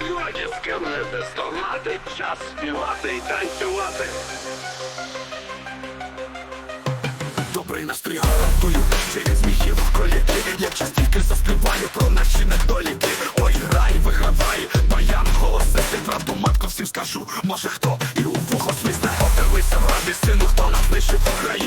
Годі скинути, стогнати, час співати і танцювати. Добрий настрій гарантую через сміхи в коліки. Я частенько заспіваю про наші недоліки. Ой, грай, вигравай, баян голосити Правду матко всім скажу, може хто і у вухо свисне Подивися в раді сину, хто нам знищив Україну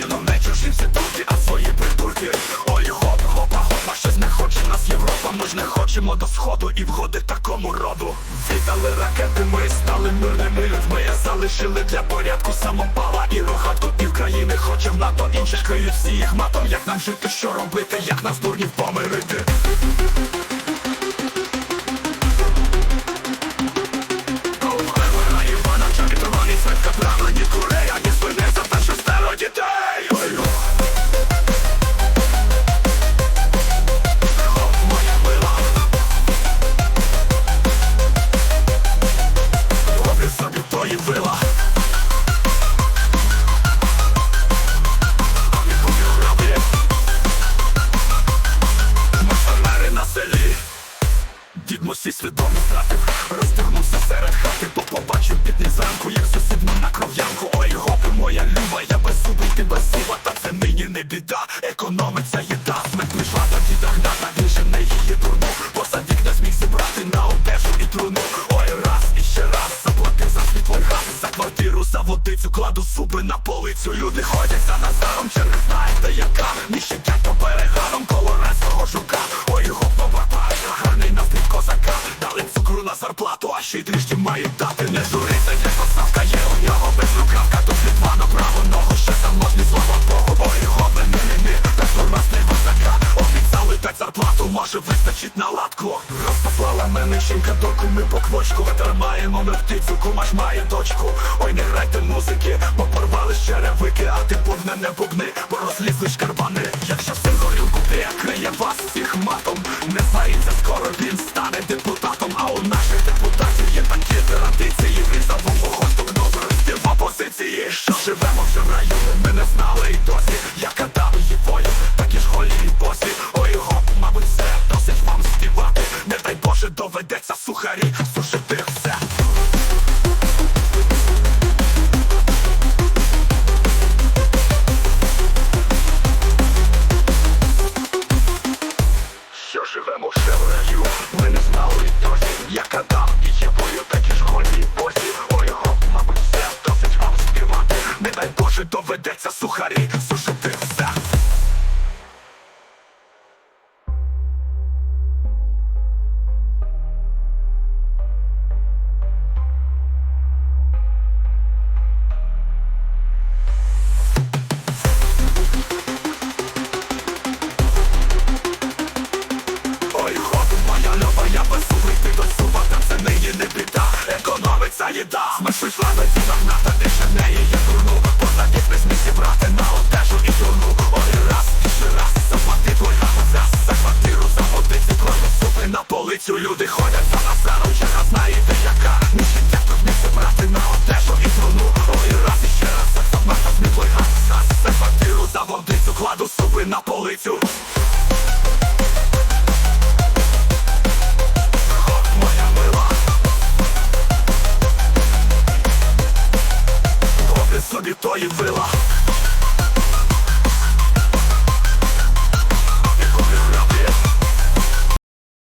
хочемо до сходу і вгоди такому роду. Віддали ракети, ми стали мирними людьми. Залишили для порядку самопала і рогату І в країни. Хоче в НАТО інших криють всі їх матом. Як нам жити, що робити, як нас дурнів помирити Дід Мосі свідомо втратив. Розтягнувся серед хати, бо побачив під зранку, як сусід на кров'янку. Ой, гопи, моя люба, я без зубів, ти без зуба Та це нині не біда, економиться їда. Прийшла до діда гната, же не її дурну Посадік не зміг зібрати на одежу і труну. Ой, раз і ще раз заплатив за світло газ За квартиру, за водицю, кладу зуби на полицю. Люди ходять за Назаром, через знаєте яка? Ніщикять по береганам коло жука. Ой, гопа, мають дати Не журися, є поставка, є у нього без рукавка Тут на праву ногу, ще заможні, слава Богу Ой, гопи, не не не без формасний козака Обіцяли дать зарплату, може вистачить на латку Розпослала мене жінка до куми по квочку Тримаємо ми птицю, кума ж має дочку Ой, не грайте музики, бо порвали черевики А ти повне не бубни, бо розлізли шкарбани Якщо син горілку п'є, криє вас всіх матом Не знається, скоро він стане депутатом живемо в раю, ми не знали і досі Я кадав її такі ж голі і босі. Ой, гоп, мабуть, все, досить вам співати. Не дай Боже, доведеться сухарі сушити все. Що живемо ще в раю, ми не знали і досі Я кадав Боже, доведеться сухарі вулицю люди ходять за назаром, вже раз знаєте яка Міжчиття тут не зібрати на одежу і труну. Ой, раз і ще раз, як автомата змітлий газ Газ, за квартиру, за водицю, кладу супи на полицю. Собі тої вила.